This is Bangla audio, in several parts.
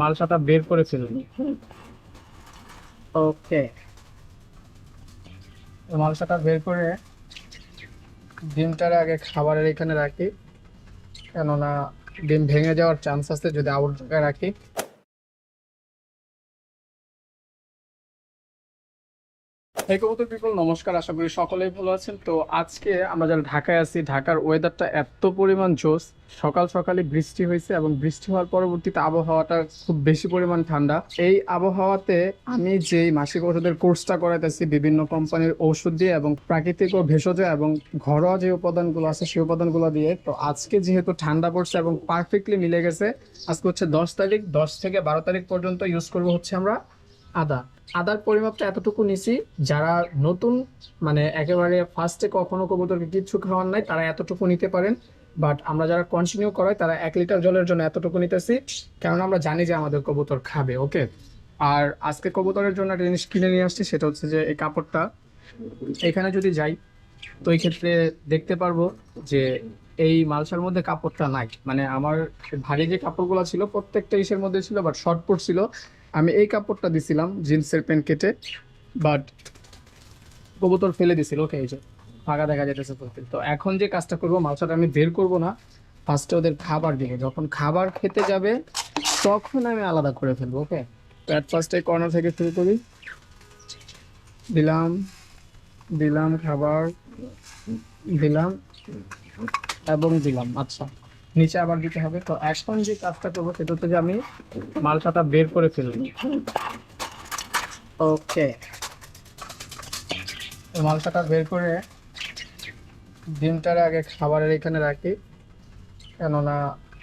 মালসাটা বের করেছিলেন ওকে। মালসাটা বের করে ডিমটার আগে খাবারের এখানে রাখি। কেননা ডিম ভেঙে যাওয়ার চান্স আছে যদি আউট রাখি। পিপল নমস্কার, আশা করি সকলেই ভালো আছেন। তো আজকে আমরা যারা ঢাকায় আছি, ঢাকার ওয়েদারটা এত পরিমাণ জোস সকাল সকালে বৃষ্টি হয়েছে এবং বৃষ্টি হওয়ার পরবর্তীতে আবহাওয়াটা খুব বেশি পরিমাণ ঠান্ডা। এই আবহাওয়াতে আমি যেই মাসিক ওষুধের কোর্সটা করাইতেছি, বিভিন্ন কোম্পানির ঔষধ দিয়ে এবং প্রাকৃতিক ও ভেষজ এবং ঘরোয়া যে উপাদানগুলো আছে, সেই উপাদানগুলো দিয়ে, তো আজকে যেহেতু ঠান্ডা পড়ছে এবং পারফেক্টলি মিলে গেছে, আজকে হচ্ছে দশ তারিখ, দশ থেকে বারো তারিখ পর্যন্ত ইউজ করব হচ্ছে আমরা। আদা। আদার পরিমাপটা এতটুকু নিছি, যারা নতুন মানে একেবারে ফার্স্টে কখনো কবুতরকে কিচ্ছু খাওয়ার নাই, তারা এতটুকু নিতে পারেন। বাট আমরা যারা কন্টিনিউ করাই, তারা এক লিটার জলের জন্য এতটুকু নিতেছি কেননা আমরা জানি যে আমাদের কবুতর খাবে ওকে আর আজকে কবুতরের জন্য একটা জিনিস কিনে নিয়ে আসছি, সেটা হচ্ছে যে এই কাপড়টা। এখানে যদি যাই, তো এই ক্ষেত্রে দেখতে পারব যে এই মালসার মধ্যে কাপড়টা নাই। মানে আমার ভারী যে কাপড়গুলো ছিল, প্রত্যেকটা ইসের মধ্যে ছিল বাট শর্ট পড়ছিল আমি এই কাপড়টা দিছিলাম জিন্সের প্যান্ট কেটে বাট কবুতর ফেলে দিছিল। ওকে এই যে ফাঁকা দেখা যেতেছে প্রত্যেক। তো এখন যে কাজটা করব, মালসাটা আমি বের করব না। ফার্স্টে ওদের খাবার দিব। যখন খাবার খেতে যাবে, তখন আমি আলাদা করে ফেলব ওকে প্যাট ফার্স্টে কর্নার থেকে শুরু করি। দিলাম দিলাম খাবার, দিলাম এবং দিলাম। আচ্ছা। নিচে আবার দিতে হবে। তো এখন যে কাজটা করব সেটা হচ্ছে যে আমি মালসাটা বের করে ফেলব। ওকে। মালসাটা বের করে ডিমটার আগে খাবারের এখানে রাখি। কেননা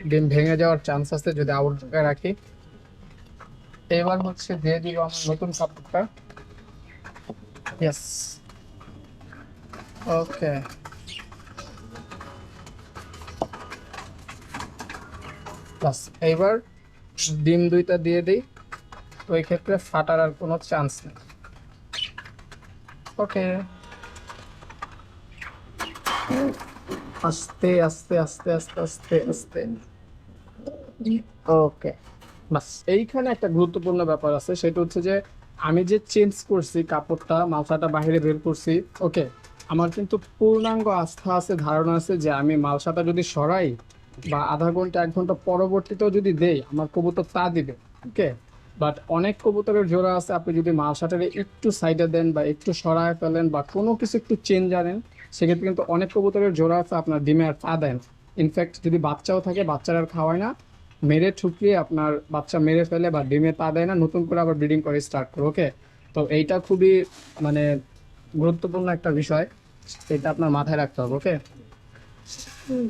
ডিম ভেঙে যাওয়ার চান্স আছে যদি আউট জায়গায় রাখি। এবার হচ্ছে দিয়ে দিব আমার নতুন কাপড়টা। Yes okay. বাস এইবার ডিম দুইটা দিয়ে দিই, তো এই ক্ষেত্রে ফাটার আর কোনো চান্স নেই। ওকে আস্তে আস্তে আস্তে আস্তে আস্তে আস্তে। ওকে বাস, এইখানে একটা গুরুত্বপূর্ণ ব্যাপার আছে, সেটা হচ্ছে যে আমি যে চেঞ্জ করছি কাপড়টা, মালসাটা বাইরে বের করছি ওকে আমার কিন্তু পূর্ণাঙ্গ আস্থা আছে, ধারণা আছে যে আমি মালসাটা যদি সরাই বা আধা ঘণ্টা, এক ঘণ্টা পরবর্তীতেও যদি দেই, আমার কবুতর তা দিবে ওকে বাট অনেক কবুতরের জোড়া আছে, আপনি যদি মালসাটারে একটু সাইডে দেন বা একটু সরায় ফেলেন বা কোনো কিছু একটু চেঞ্জ আনেন, সেক্ষেত্রে কিন্তু অনেক কবুতরের জোড়া আছে, আপনার ডিমে আর পা দেন। ইনফ্যাক্ট যদি বাচ্চাও থাকে, বাচ্চারা আর খাওয়ায় না, মেরে ঠুকিয়ে আপনার বাচ্চা মেরে ফেলে বা ডিমে তা দেয় না, নতুন করে আবার ব্রিডিং করে স্টার্ট করে ওকে তো এইটা খুবই মানে গুরুত্বপূর্ণ একটা বিষয় এটা আপনার মাথায় রাখতে হবে ওকে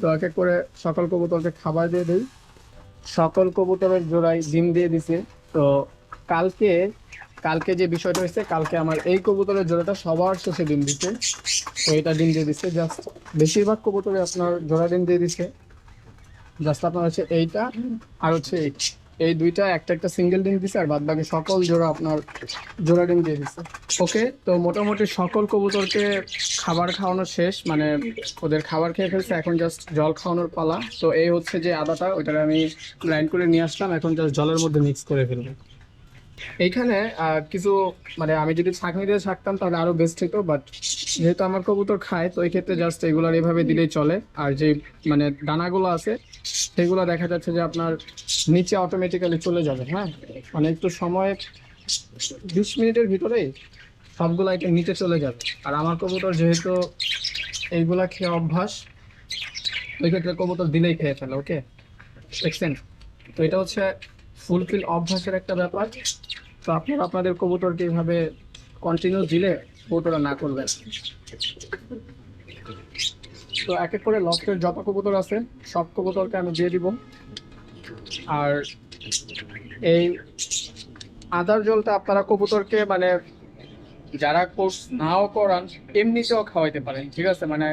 তো এক এক করে সকল কবুতরকে খাবার দিয়ে দিই। সকল কবুতরের জোড়ায় ডিম দিয়ে দিছে। তো কালকে কালকে যে বিষয়টা হয়েছে, কালকে আমার এই কবুতরের জোড়াটা সবার শেষে ডিম দিচ্ছে তো এটা ডিম দিয়ে দিচ্ছে জাস্ট বেশিরভাগ কবুতরে আপনার জোড়া ডিম দিয়ে দিচ্ছে জাস্ট আপনার হচ্ছে এইটা আর হচ্ছে এই। এই দুইটা, একটা একটা সিঙ্গেল ডিম দিছে আর বাদ বাকি সকল জোড়া আপনার জোড়া ডিম দিয়ে দিছে। ওকে তো মোটামুটি সকল কবুতরকে খাবার খাওয়ানো শেষ মানে ওদের খাবার খেয়ে ফেলছে, এখন জাস্ট জল খাওয়ানোর পালা। তো এই হচ্ছে যে আদাটা ওইটা আমি গ্রাইন্ড করে নিয়ে আসলাম, এখন জাস্ট জলের মধ্যে মিক্স করে ফেলব। এইখানে কিছু মানে আমি যদি ছাঁকনি দিয়ে ছাকতাম তাহলে আরও বেস্ট হতো বাট যেহেতু আমার কবুতর খায়, তো এই ক্ষেত্রে জাস্ট এগুলোর এভাবে দিলেই চলে। আর যে মানে দানাগুলো আছে, সেগুলো দেখা যাচ্ছে যে আপনার নিচে অটোমেটিক্যালি চলে যাবে হ্যাঁ? মানে একটু সময়, বিশ মিনিটের ভিতরেই সবগুলো আইটেম নিচে চলে যাবে। আর আমার কবুতর যেহেতু এইগুলা খেয়ে অভ্যাস ওই ক্ষেত্রে কবুতর দিলেই খেয়ে ফেলে ওকে দেখছেন তো এটা হচ্ছে ফুলফিল অভ্যাসের একটা ব্যাপার। তো আপনারা আপনাদের কবুতরকে এইভাবে কন্টিনিউ দিলে কবুতরা না করবেন। তো এক এক করে লফটের যত কবুতর আছে, সব কবুতরকে আমি দিয়ে দিব। আর এই আদার জলটা আপনারা কবুতরকে মানে যারা কোর্স নাও করান, এমনিতেও খাওয়াইতে পারেন, ঠিক আছে? মানে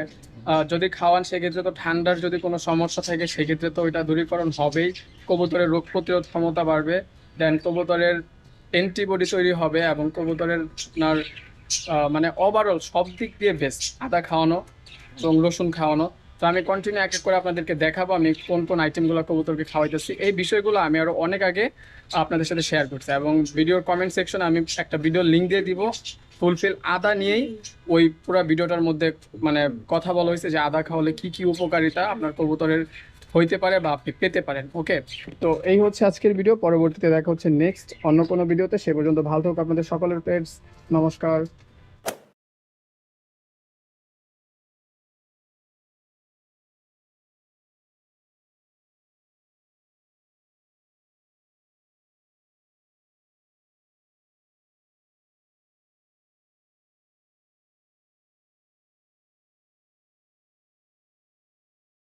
যদি খাওয়ান, সেক্ষেত্রে তো ঠান্ডার যদি কোনো সমস্যা থাকে, সেক্ষেত্রে তো ওইটা দূরীকরণ হবেই। কবুতরের রোগ প্রতিরোধ ক্ষমতা বাড়বে দেন কবুতরের অ্যান্টিবডি তৈরি হবে এবং কবুতরের আপনার মানে ওভারঅল সব দিক দিয়ে বেস্ট আদা খাওয়ানো, এবং রসুন খাওয়ানো। তো আমি কন্টিনিউ এক এক করে আপনাদেরকে দেখাবো। আমি কোন কোন আইটেমগুলো কবুতরকে খাওয়াইতেছি। এই বিষয়গুলো আমি আরও অনেক আগে আপনাদের সাথে শেয়ার করছি এবং ভিডিওর কমেন্ট সেকশনে আমি একটা ভিডিও লিঙ্ক দিয়ে দিব। ফুলফিল আদা নিয়েই ওই পুরো ভিডিওটার মধ্যে মানে কথা বলা হয়েছে যে আদা খাওয়ালে কি কি উপকারিতা আপনার কবুতরের হইতে পারে বা আপনি পেতে পারেন। ওকে তো এই হচ্ছে আজকের ভিডিও পরবর্তীতে দেখা হচ্ছে নেক্সট অন্য কোনো ভিডিওতে সে পর্যন্ত ভালো থাকুক আপনাদের সকলের পেটস নমস্কার।